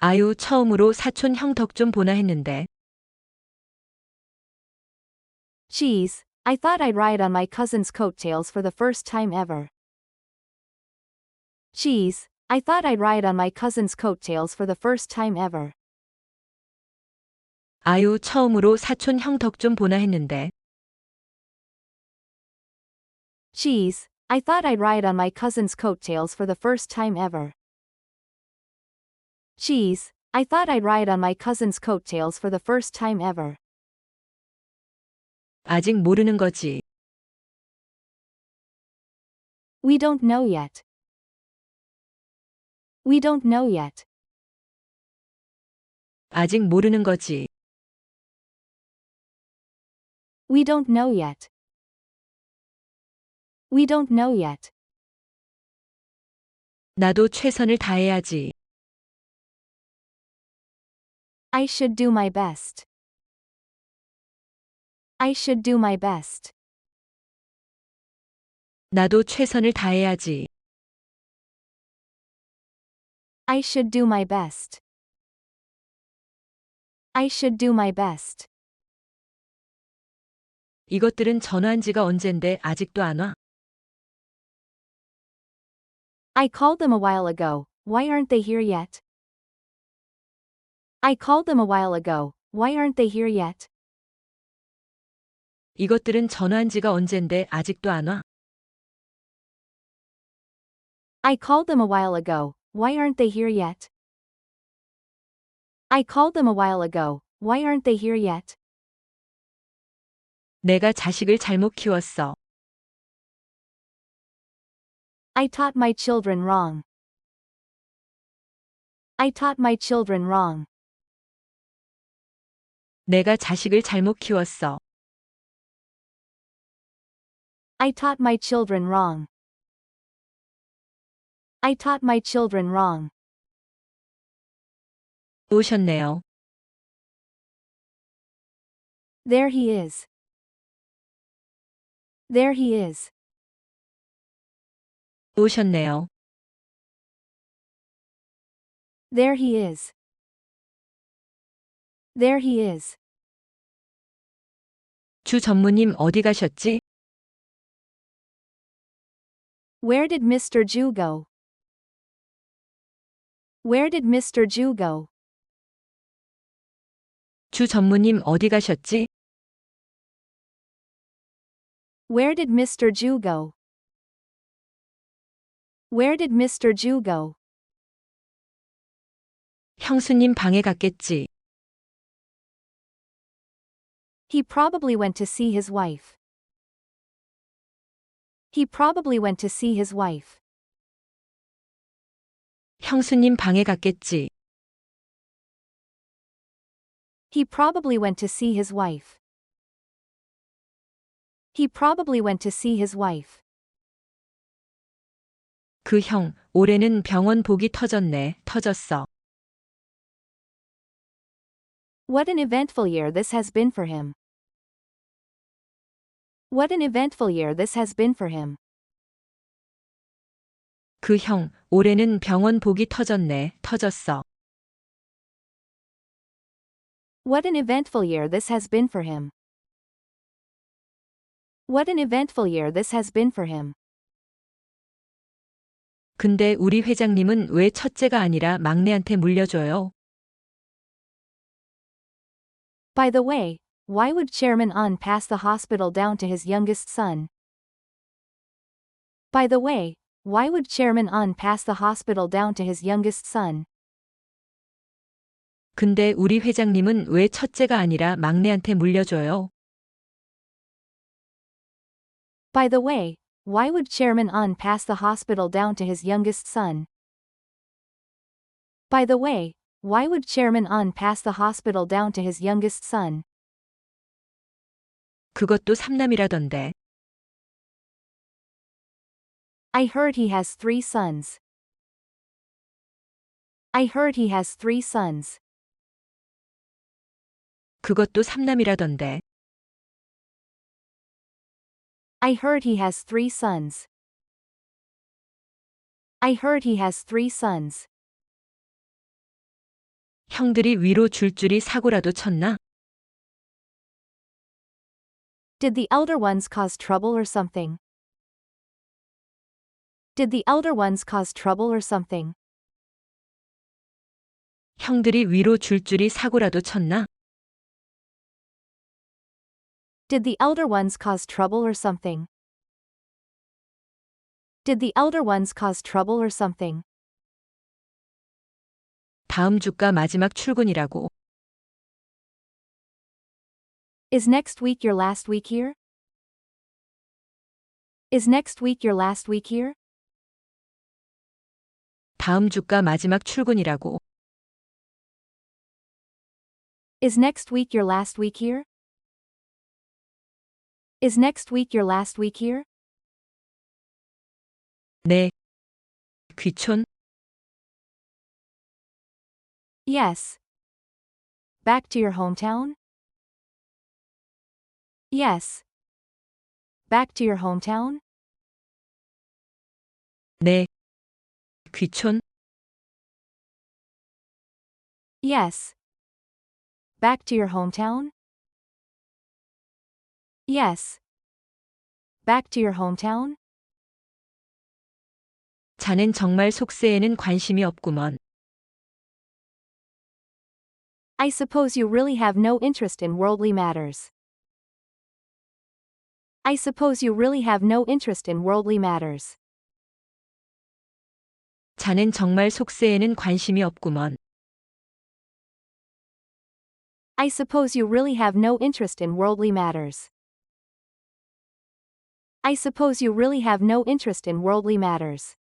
아유 처음으로 사촌 형 덕 좀 보나 했는데 Geez, I thought I'd ride on my cousin's coattails for the first time ever. Geez, I thought I'd ride on my cousin's coattails for the first time ever. 아유 처음으로 사촌 형 덕 좀 보나 했는데 Geez, I thought I'd ride on my cousin's coattails for the first time ever. Geez, I thought I'd ride on my cousin's coattails for the first time ever. 아직 모르는 거지. We don't know yet. We don't know yet. 아직 모르는 거지. We don't know yet. We don't know yet. 나도 최선을 다해야지. I should do my best. I should do my best. 나도 최선을 다해야지. I should do my best. I should do my best. 이것들은 전화한 지가 언젠데 아직도 안 와? I called them a while ago, why aren't they here yet? I called them a while ago, why aren't they here yet? 이것들은 전화한 지가 언젠데 아직도 안 와? I called them a while ago, why aren't they here yet? I called them a while ago, why aren't they here yet? 내가 자식을 잘못 키웠어. I taught my children wrong. I taught my children wrong. 내가 자식을 잘못 키웠어. I taught my children wrong. I taught my children wrong. 오셨네요. There he is. There he is. 오셨네요. There he is. There he is. 주 전무님 어디 가셨지? Where did Mr. Jew go? Where did Mr. Jew go? 주 전무님 어디 가셨지? Where did Mr. Jew go? Where did Mr. Jew go? 형수님 방에 갔겠지. He probably went to see his wife. He probably went to see his wife. 형수님 방에 갔겠지. He probably went to see his wife. He probably went to see his wife. 그 형, 올해는 병원 복이 터졌네, 터졌어. What an eventful year this has been for him. What an eventful year this has been for him. 그 형, 올해는 병원 복이 터졌네, 터졌어. What an eventful year this has been for him. What an eventful year this has been for him. 근데 우리 회장님은 왜 첫째가 아니라 막내한테 물려줘요? By the way, why would Chairman Un pass the hospital down to his youngest son? By the way, why would Chairman Un pass the hospital down to his youngest son? 근데 우리 회장님은 왜 첫째가 아니라 막내한테 물려줘요? By the way, why would Chairman Un pass the hospital down to his youngest son? By the way, why would Chairman Un pass the hospital down to his youngest son? 그것도 삼남이라던데. I heard he has three sons. I heard he has three sons. 그것도 삼남이라던데. I heard he has three sons. I heard he has three sons. 형들이 위로 줄줄이 사고라도 쳤나? Did the elder ones cause trouble or something? Did the elder ones cause trouble or something? 형들이 위로 줄줄이 사고라도 쳤나? Did the elder ones cause trouble or something? Did the elder ones cause trouble or something? 다음 주가 마지막 출근이라고. Is next week your last week here? Is next week your last week here? 다음 주가 마지막 출근이라고. Is next week your last week here? Is next week your last week here? 네. 귀촌? Yes. Back to your hometown? Yes. Back to your hometown? 네. 귀촌? Yes. Back to your hometown? Yes. Back to your hometown? 자넨 정말 속세에는 관심이 없구먼. I suppose you really have no interest in worldly matters. I suppose you really have no interest in worldly matters. 자넨 정말 속세에는 관심이 없구먼. I suppose you really have no interest in worldly matters. I suppose you really have no interest in worldly matters.